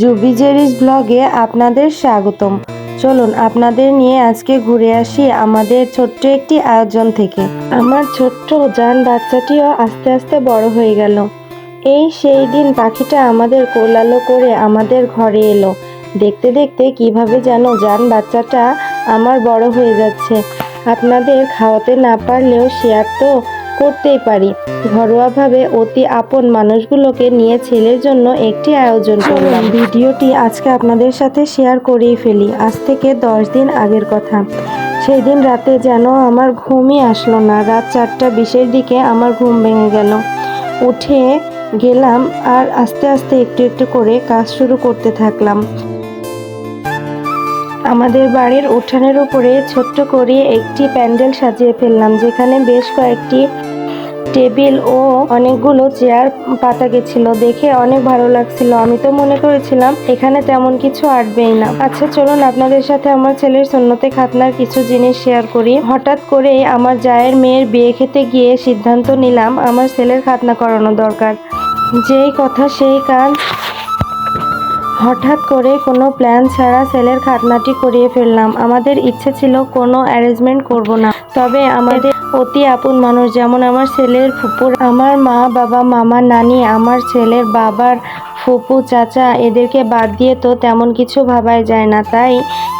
জুবিজেরিস ব্লগে আপনাদের স্বাগতম। চলুন আপনাদের নিয়ে আজকে ঘুরে আসি আমাদের ছোট্ট একটি আয়োজন থেকে। আমার ছোট্ট যান বাচ্চাটিও আস্তে আস্তে বড় হয়ে গেল। এই সেই দিন পাখিটা আমাদের কোলালো করে আমাদের ঘরে এলো। দেখতে দেখতে কীভাবে যেন যান বাচ্চাটা আমার বড় হয়ে যাচ্ছে। আপনাদের খাওয়াতে না পারলেও শেয়ার তো করতেই পারি। ঘরোয়াভাবে অতি আপন মানুষগুলোকে নিয়ে ছেলের জন্য একটি আয়োজন করলাম। ভিডিওটি আজকে আপনাদের সাথে শেয়ার করেই ফেলি। আজ থেকে দশ দিন আগের কথা। সেই দিন রাতে যেন আমার ঘুমই আসলো না। রাত চারটা বিশের দিকে আমার ঘুম ভেঙে গেল। উঠে গেলাম আর আস্তে আস্তে একটু একটু করে কাজ শুরু করতে থাকলাম। আমাদের বাড়ির উঠানের উপরে ছোট্ট করে একটি প্যান্ডেল সাজিয়ে ফেললাম, যেখানে বেশ কয়েকটি টেবিল ও অনেকগুলো চেয়ার পাতা গেছিল। দেখে অনেক ভালো লাগছিল। আমি তো মনে করেছিলাম, এখানে তেমন কিছু আটবেই না। আচ্ছা চলুন আপনাদের সাথে আমার ছেলের সন্ন্যতে খাতনার কিছু জিনিস শেয়ার করি। হঠাৎ করে আমার জায়ের মেয়ের বিয়ে খেতে গিয়ে সিদ্ধান্ত নিলাম, আমার ছেলের খাতনা করানো দরকার। যেই কথা, সেই কাজ হঠাৎ করে কোনো প্ল্যান ছাড়া সেলের খাতনাটি করিয়ে ফেললাম। আমাদের ইচ্ছে ছিল কোনো অ্যারেঞ্জমেন্ট করব না। তবে আমাদের অতি আপন মানুষ, যেমন আমার ছেলের ফুপুর, আমার মা বাবা মামা নানি, আমার ছেলের বাবার ফুপু, চাচা, এদেরকে বাদ দিয়ে তো তেমন কিছু ভাবাই যায় না। তাই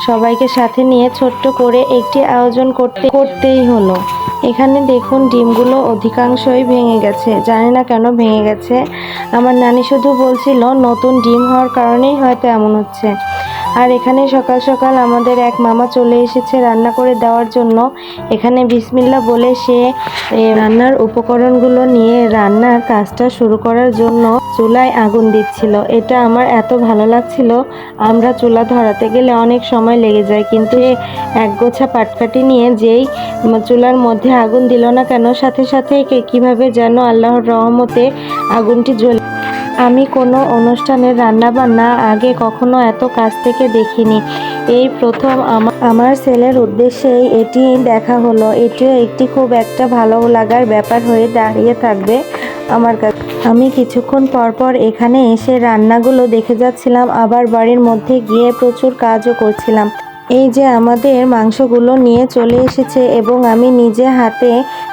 সবাইকে সাথে নিয়ে ছোট্ট করে একটি আয়োজন করতে করতেই হলো। এখানে দেখুন, ডিমগুলো অধিকাংশই ভেঙে গেছে। জানি না কেন ভেঙে গেছে। আমার নানি শুধু বলছিল, নতুন ডিম হওয়ার কারণেই হয়তো এমন হচ্ছে। আর এখানে সকাল সকাল আমাদের এক মামা চলে এসেছে রান্না করে দেওয়ার জন্য। এখানে বিসমিল্লা বলে সে রান্নার উপকরণগুলো নিয়ে রান্নার কাজটা শুরু করার জন্য চুলায় আগুন দিচ্ছিল। এটা আমার এত ভালো লাগছিল, আমরা চুলা ধরাতে গেলে অনেক সময় লেগে যায়, কিন্তু এক গোছা পাটকাঠি নিয়ে যেই চুলার মধ্যে আগুন দিল না কেন, সাথে সাথে কীভাবে যেন আল্লাহর রহমতে আগুনটি জ্বলে আমি কোনো অনুষ্ঠানের রান্নাবান্না আগে কখনো এত কাছ থেকে দেখিনি। এই প্রথম আমার ছেলের উদ্দেশ্যেই এটি দেখা হলো। এটিও একটি খুব একটা ভালো লাগার ব্যাপার হয়ে দাঁড়িয়ে থাকবে আমার কাছে। আমি কিছুক্ষণ পর পর এখানে এসে রান্নাগুলো দেখে যাচ্ছিলাম, আবার বাড়ির মধ্যে গিয়ে প্রচুর কাজও করছিলাম। এই যে আমাদের মাংসগুলো নিয়ে চলে এসেছে এবং আমি নিজে হাতে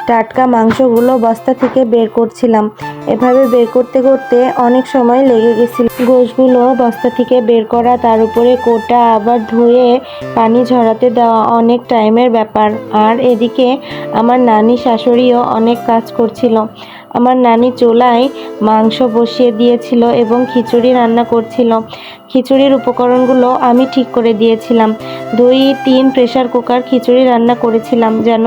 টাটকা মাংসগুলো বস্তা থেকে বের করছিলাম। এভাবে বের করতে করতে অনেক সময় লেগে গেছিল। গোশগুলো বস্তা থেকে বের করা, তার উপরে কোটা আবার ধুয়ে পানি ঝরাতে দেওয়া অনেক টাইমের ব্যাপার। আর এদিকে আমার নানি শাশুড়িও অনেক কাজ করছিল। আমার নানি চুলায় মাংস বসিয়ে দিয়েছিল এবং খিচুড়ি রান্না করছিল। খিচুড়ির উপকরণগুলো আমি ঠিক করে দিয়েছিলাম। দুই, তিন প্রেসার কুকার খিচুড়ি রান্না করেছিলাম যেন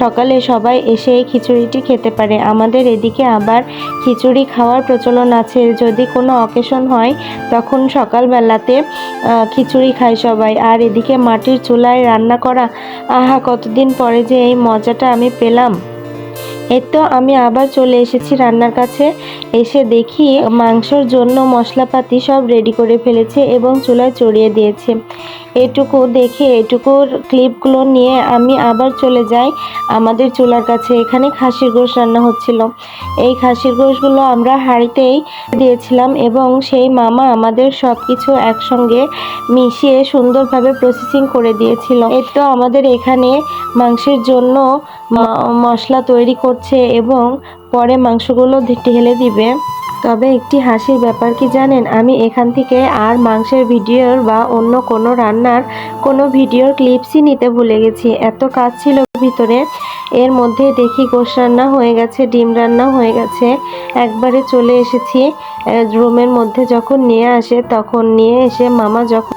সকালে সবাই এসে এই খিচুড়িটি খেতে পারে। আমাদের এদিকে আবার খিচুড়ি খাওয়ার প্রচলন আছে। যদি কোনো অকেশন হয়, তখন সকালবেলাতে খিচুড়ি খায় সবাই। আর এদিকে মাটির চুলায় রান্না করা, আহা, কতদিন পরে যে এই মজাটা আমি পেলাম। এই তো আমি আবার চলে এসেছি রান্নার কাছে। এসে দেখি মাংসর জন্য মশলাপাতি সব রেডি করে ফেলেছে এবং চুলায় চড়িয়ে দিয়েছে। এটুকু দেখে, এটুকুর ক্লিপগুলো নিয়ে আমি আবার চলে যাই আমাদের চুলার কাছে। এখানে খাসির গোশ রান্না হচ্ছিল। এই খাসির গোশগুলো আমরা হাঁড়িতেই দিয়েছিলাম এবং সেই মামা আমাদের সব কিছু একসঙ্গে মিশিয়ে সুন্দরভাবে প্রসেসিং করে দিয়েছিল। এই তো আমাদের এখানে মাংসের জন্য মশলা তৈরি করছে এবং পরে মাংসগুলো ঢেলে দিবে। তবে একটি হাসির ব্যাপার কি জানেন? আমি এখান থেকে আর মাংসের ভিডিওর বা অন্য কোনো রান্নার কোনো ভিডিওর ক্লিপসই নিতে ভুলে গেছি। এত কাজ ছিল ভিতরে। এর মধ্যে দেখি গোশ রান্না হয়ে গেছে, ডিম রান্না হয়ে গেছে। একবারে চলে এসেছি। রুমের মধ্যে যখন নিয়ে আসে, তখন নিয়ে এসে মামা যখন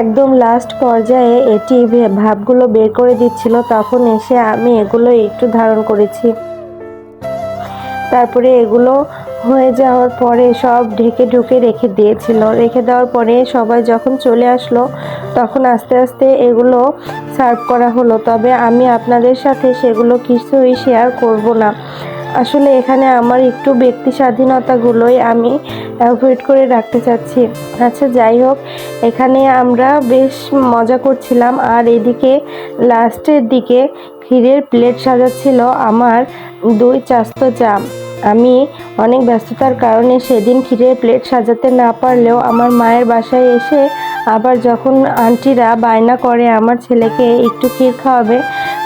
একদম লাস্ট পর্যায়ে এটি ভাবগুলো বের করে দিচ্ছিল, তখন এসে আমি এগুলো একটু ধারণ করেছি। তারপরে এগুলো হয়ে যাওয়ার পরে সব ঢেকে ঢুকে রেখে দিয়েছিল। রেখে দেওয়ার পরে সবাই যখন চলে আসলো, তখন আস্তে আস্তে এগুলো সার্ভ করা হলো। তবে আমি আপনাদের সাথে সেগুলো কিছুই শেয়ার করব না। আসলে এখানে আমার একটু ব্যক্তি স্বাধীনতাগুলোই আমি অ্যাভয়েড করে রাখতে চাচ্ছি। আচ্ছা যাই হোক, এখানে আমরা বেশ মজা করছিলাম। আর এদিকে লাস্টের দিকে ক্ষীরের প্লেট সাজাচ্ছিল আমার দুই চাস্তো চা আমি অনেক ব্যস্ততার কারণে সেদিন ক্ষীরের প্লেট সাজাতে না পারলেও আমার মায়ের বাসায় এসে আবার যখন আন্টিরা বায়না করে আমার ছেলেকে একটু ক্ষীর খাওয়াবে,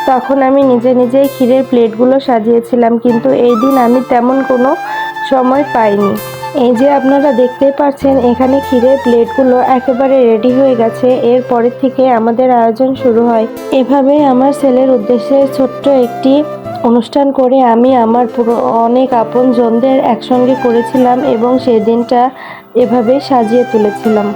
তখন আমি নিজে নিজেই ক্ষীরের প্লেটগুলো সাজিয়েছিলাম। কিন্তু এই দিন আমি তেমন কোনো সময় পাইনি। এই যে আপনারা দেখতে পাচ্ছেন এখানে ক্ষীরের প্লেটগুলো একেবারে রেডি হয়ে গেছে। এরপরের থেকে আমাদের আয়োজন শুরু হয়। এভাবে আমার ছেলের উদ্দেশ্যে ছোট্ট একটি অনুষ্ঠান করে আমি আমার পুরো অনেক আপনজনদের একসঙ্গে করেছিলাম এবং সেই দিনটা এভাবে সাজিয়ে তুলেছিলাম।